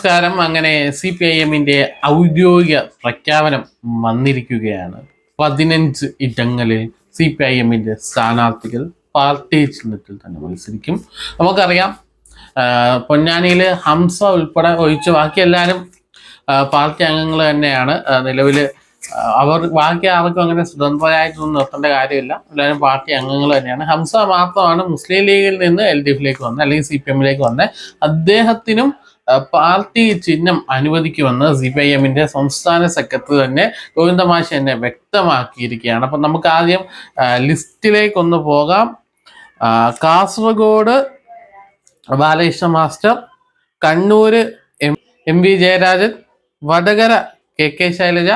നമസ്കാരം. അങ്ങനെ C P I എമ്മിന്റെ ഔദ്യോഗിക പ്രഖ്യാപനം വന്നിരിക്കുകയാണ്. പതിനഞ്ച് ഇടങ്ങളിൽ സി പി ഐ എമ്മിന്റെ സ്ഥാനാർത്ഥികൾ പാർട്ടി ചിഹ്നത്തിൽ തന്നെ മത്സരിക്കും. നമുക്കറിയാം പൊന്നാനിയിൽ ഹംസ ഉൾപ്പെടെ ഒഴിച്ച് ബാക്കി എല്ലാവരും പാർട്ടി അംഗങ്ങൾ തന്നെയാണ്. നിലവിൽ അവർ ബാക്കി ആർക്കും അങ്ങനെ സ്വതന്ത്രമായിട്ടൊന്നും നിർത്തേണ്ട കാര്യമില്ല. എല്ലാവരും പാർട്ടി അംഗങ്ങൾ തന്നെയാണ്. ഹംസ മാത്രമാണ് മുസ്ലിം ലീഗിൽ നിന്ന് എൽ ഡി എഫിലേക്ക് വന്നത് അല്ലെങ്കിൽ സി പി എമ്മിലേക്ക് വന്നത്. അദ്ദേഹത്തിനും പാർട്ടി ചിഹ്നം അനുവദിക്കുമെന്ന് സി പി ഐ എമ്മിന്റെ സംസ്ഥാന സെക്രട്ടറി തന്നെ ഗോവിന്ദമാശ തന്നെ വ്യക്തമാക്കിയിരിക്കുകയാണ്. അപ്പം നമുക്ക് ആദ്യം ലിസ്റ്റിലേക്കൊന്ന് പോകാം. Kasaragod Balakrishna master Kannur M V Jayarajan Vadakara K K Shailaja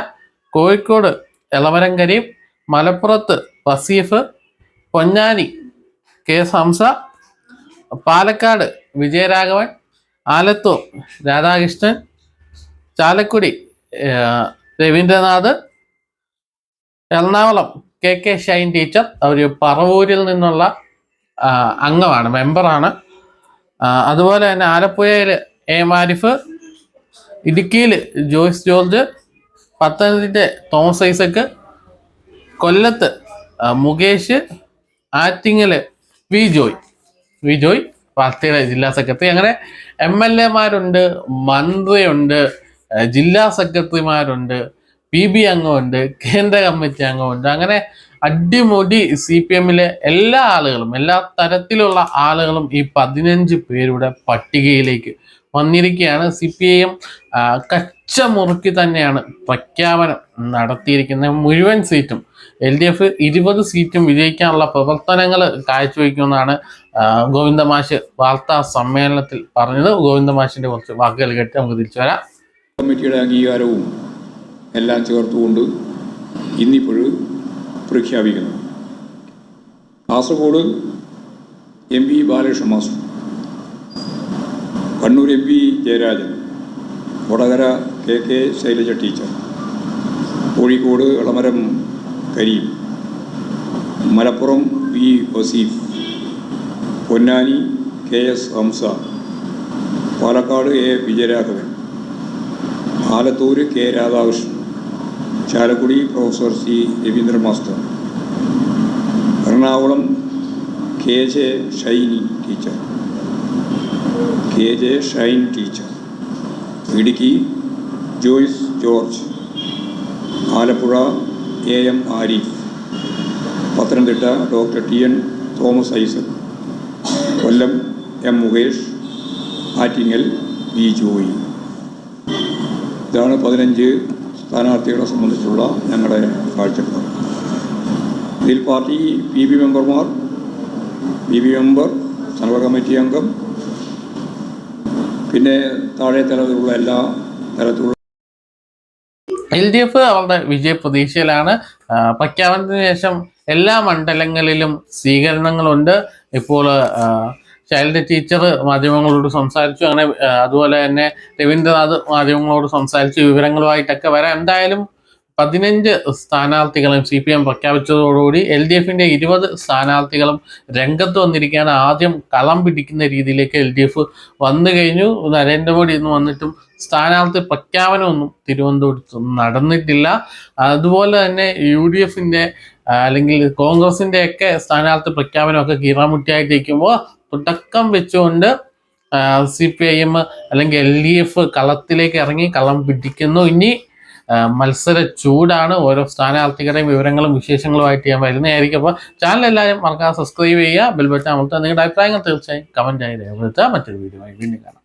Kozhikode Elamaram Kareem മലപ്പുറത്ത് Vaseef Ponnani K സംസ Palakkad Vijayaraghavan Alathur Radhakrishnan Chalakudy Raveendranath Ernakulam K K Shine teacher അവർ പറവൂരിൽ നിന്നുള്ള അംഗമാണ് മെമ്പറാണ്. അതുപോലെ തന്നെ ആലപ്പുഴയിൽ എ മാരിഫ് ഇടുക്കിയിൽ ജോയ്സ് ജോർജ് പത്തനംതിട്ട തോമസ് ഐസക്ക് കൊല്ലത്ത് മുകേഷ് ആറ്റിങ്ങൽ വി ജോയ് വി ജോയ് പാർട്ടിയുടെ ജില്ലാ സെക്രട്ടറി. അങ്ങനെ എം എൽ എമാരുണ്ട് മന്ത്രിയുണ്ട് ജില്ലാ സെക്രട്ടറിമാരുണ്ട് പി ബി അംഗമുണ്ട് കേന്ദ്ര കമ്മിറ്റി അംഗമുണ്ട്. അങ്ങനെ അടിമുടി സി പി എമ്മിലെ എല്ലാ ആളുകളും എല്ലാ തരത്തിലുള്ള ആളുകളും ഈ പതിനഞ്ച് പേരുടെ പട്ടികയിലേക്ക് വന്നിരിക്കുകയാണ്. സി പി ഐ എം കച്ച മുറുക്കി തന്നെയാണ് പ്രഖ്യാപനം നടത്തിയിരിക്കുന്നത്. മുഴുവൻ സീറ്റും എൽ ഡി എഫ് ഇരുപത് സീറ്റും വിജയിക്കാനുള്ള പ്രവർത്തനങ്ങൾ കാഴ്ചവെക്കുമെന്നാണ് ഗോവിന്ദമാഷ് വാർത്താ സമ്മേളനത്തിൽ പറഞ്ഞത്. ഗോവിന്ദമാഷിന്റെ കുറച്ച് വാക്കുകൾ കേട്ട് നമുക്ക് തിരിച്ചു വരാം. കമ്മിറ്റിയുടെ അംഗീകാരവും എല്ലാം ചേർത്തുകൊണ്ട് ഇന്നിപ്പോഴും പ്രഖ്യാപിക്കുന്നു. Kasaragod M P Balakrishna master Kannur M P Jayarajan Vadakara K K Shailaja teacher Kozhikode Elamaram Kareem. Malappuram V Vaseef. Ponnani K S Hamsa. Palakkad A Vijayaraghavan. Alathur K Radhakrishnan. Chalakudy professor C Raveendra master. Ernakulam K J Shiny teacher. K J Shine teacher. Idukki Joyce George. Alappuzha A M Ari. Pathanamthitta doctor T N Thomas Isaac. Kollam M Mukesh. Attingal V Joy. ഇതാണ് പതിനഞ്ച് സ്ഥാനാർത്ഥികളെ സംബന്ധിച്ചുള്ള ഞങ്ങളുടെ കാഴ്ചപ്പാട്. ഇതിൽ party P B മെമ്പർമാർ P B member സർവ committee അംഗം പിന്നെ താഴെ തലത്തിലുള്ള എല്ലാ തരത്തിലുള്ള എൽ ഡി എഫ് അവരുടെ വിജയ പ്രതീക്ഷയിലാണ് പ്രഖ്യാപനത്തിന് ശേഷം എല്ലാ മണ്ഡലങ്ങളിലും സ്വീകരണങ്ങളുണ്ട്. ഇപ്പോൾ ചൈൽഡ് ടീച്ചർ മാധ്യമങ്ങളോട് സംസാരിച്ചു. അങ്ങനെ അതുപോലെ തന്നെ രവീന്ദ്രനാഥ് മാധ്യമങ്ങളോട് സംസാരിച്ചു. വിവരങ്ങളുമായിട്ടൊക്കെ വരാം. എന്തായാലും പതിനഞ്ച് സ്ഥാനാർത്ഥികളും സി പി എം പ്രഖ്യാപിച്ചതോടുകൂടി എൽ ഡി എഫിന്റെ ഇരുപത് സ്ഥാനാർത്ഥികളും രംഗത്ത് വന്നിരിക്കുകയാണ്. ആദ്യം കളം പിടിക്കുന്ന രീതിയിലേക്ക് എൽ ഡി എഫ് വന്നു കഴിഞ്ഞു. നരേന്ദ്രമോദി ഇന്ന് വന്നിട്ടും സ്ഥാനാർത്ഥി പ്രഖ്യാപനമൊന്നും തിരുവനന്തപുരത്ത് നടന്നിട്ടില്ല. അതുപോലെ തന്നെ യു ഡി എഫിന്റെ അല്ലെങ്കിൽ കോൺഗ്രസിന്റെ ഒക്കെ സ്ഥാനാർത്ഥി പ്രഖ്യാപനമൊക്കെ കീറാമുട്ടിയായിട്ടിരിക്കുമ്പോൾ തുടക്കം വെച്ചുകൊണ്ട് സി പി ഐ എം അല്ലെങ്കിൽ എൽ ഡി എഫ് കളത്തിലേക്ക് ഇറങ്ങി കളം പിടിക്കുന്നു. ഇനി മത്സര ചൂടാണ്. ഓരോ സ്ഥാനാർത്ഥികളുടെയും വിവരങ്ങളും വിശേഷങ്ങളുമായിട്ട് ഞാൻ വരുന്നതായിരിക്കും. അപ്പോൾ ചാനൽ എല്ലാവരും മറക്കാതെ സബ്സ്ക്രൈബ് ചെയ്യുക ബെൽ ബട്ടൺ അമർത്തുക. നിങ്ങളുടെ അഭിപ്രായങ്ങൾ തീർച്ചയായും കമന്റായി രേഖപ്പെടുത്തുക. മറ്റൊരു വീഡിയോ വീണ്ടും കാണാം.